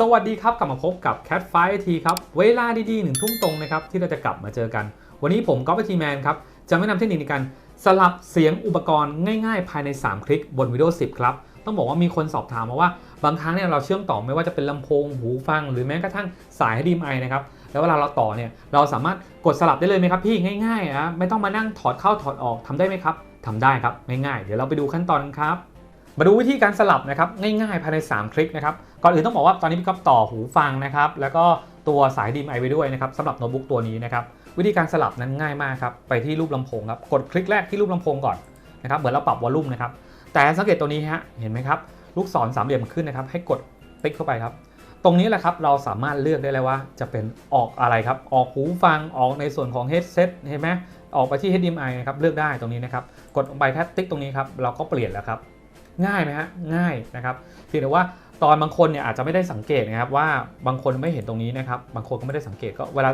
สวัสดีครับ กลับมาพบกับ Cat f i ทีครับ เวลาดีๆหนึ่งทุ่มตรงนะครับ ที่เราจะกลับมาเจอกัน วันนี้ผมก๊อฟทีแมนครับ จะไม่นำเทคนิคในการสลับเสียงอุปกรณ์ง่ายๆ ภายใน 3 คลิกบน Windows 10 ครับ ต้องบอกว่ามีคนสอบถามมาว่า บางครั้งเนี่ยเราเชื่อมต่อไม่ว่าจะเป็นลำโพง หูฟัง หรือแม้กระทั่งสาย HDMI นะครับ แล้วเวลาเราต่อเนี่ยเราสามารถกดสลับได้เลยไหมครับพี่ง่ายๆนะไม่ต้องมานั่งถอดเข้าถอดออกทำได้ไหมครับทำได้ครับง่ายๆเดี๋ยวเราไปดูขั้นตอนกันครับ มาดูวิธีการสลับนะครับง่ายๆภายใน 3 คลิกนะครับก่อนอื่นต้องบอกว่าตอนนี้พี่ก๊อฟต่อหูฟังนะครับแล้วก็ตัวสายดีมไอไปด้วยนะครับสำหรับโน้ตบุ๊กตัวนี้นะครับวิธีการสลับนั้นง่ายมากครับไปที่รูปลำโพงครับกดคลิกแรกที่รูปลำโพงก่อนนะครับเหมือนเราปรับวอลลุ่มนะครับแต่สังเกตตัวนี้ฮะเห็นไหมครับลูกศรสามเหลี่ยมขึ้นนะครับให้กดติ๊กเข้าไปครับ ตรงนี้แหละครับเราสามารถเลือกได้เลยว่าจะเป็นออกอะไรครับออกหูฟังออกในส่วนของ headset เห็นไหมออกไปที่ HDMI นะครับเลือกได้ตรงนี้นะครับกดลงไปแค่ติ๊กตรงนี้ครับเราก็เปลี่ยนแล้วครับ ง่ายไหมฮะง่ายนะครับเพียงแต่ว่าตอนบางคนเนี่ยอาจจะไม่ได้สังเกตนะครับว่าบางคนไม่เห็นตรงนี้นะครับบางคนก็ไม่ได้สังเกตก็เวลา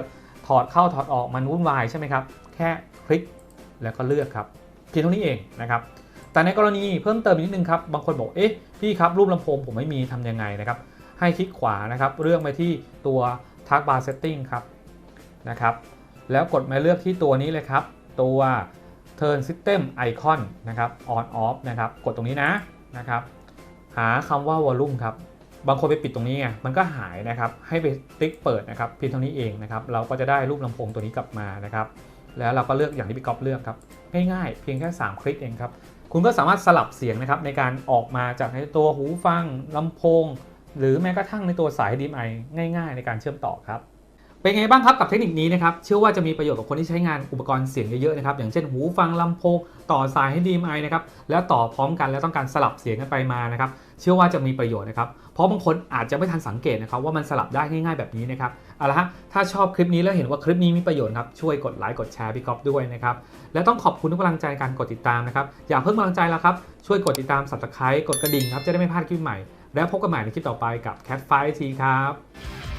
ถอดเข้าถอดออกมันวุ่นวายใช่ไหมครับแค่คลิกแล้วก็เลือกครับเพียงเท่านี้เองนะครับแต่ในกรณีเพิ่มเติมนิดนึงครับบางคนบอกเอ๊ะพี่ครับรูปลำโพงผมไม่มีทำยังไงนะครับให้คลิกขวานะครับเลือกไปที่ตัว Task Bar Setting ครับนะครับแล้วกดมาเลือกที่ตัวนี้เลยครับ ตัว Turn System Icon นะครับ On Off นะครับ กดตรงนี้นะนะครับ หาคำว่า Volume ครับ บางคนไปปิดตรงนี้ไงมันก็หายนะครับ ให้ไปติ๊กเปิดนะครับเพียงเท่านี้เองนะครับ เราก็จะได้รูปลำโพงตัวนี้กลับมานะครับ แล้วเราก็เลือกอย่างที่พี่ก๊อฟเลือกครับ ง่ายๆ เพียงแค่ 3 คลิกเองครับ คุณก็สามารถสลับเสียงนะครับในการออกมาจากในตัวหูฟังลำโพง หรือแม้กระทั่งในตัวสาย HDMI ง่าย ๆ ในการเชื่อมต่อครับ เป็นไงบ้างครับกับเทคนิคนี้นะครับ เชื่อว่าจะมีประโยชน์กับคนที่ใช้งานอุปกรณ์เสียงเยอะๆนะครับ อย่างเช่นหูฟังลำโพงต่อสายให้ DMI นะครับ แล้วต่อพร้อมกันแล้วต้องการสลับเสียงกันไปมานะครับ เชื่อว่าจะมีประโยชน์นะครับ เพราะบางคนอาจจะไม่ทันสังเกตนะครับว่ามันสลับได้ง่ายๆแบบนี้นะครับ เอาละฮะ ถ้าชอบคลิปนี้แล้วเห็นว่าคลิปนี้มีประโยชน์ครับ ช่วยกดไลค์กดแชร์พี่ก๊อฟด้วยนะครับ และต้องขอบคุณทุกกำลังใจในการกดติดตามนะครับ อยากเพิ่มกำลังใจแล้วครับ ช่วยกดติดตาม subscribe กดกระดิ่งครับจะได้ไม่พลาดคลิปใหม่ แล้วพบกันใหม่ในคลิปต่อไปกับ Cat 5ทีครับ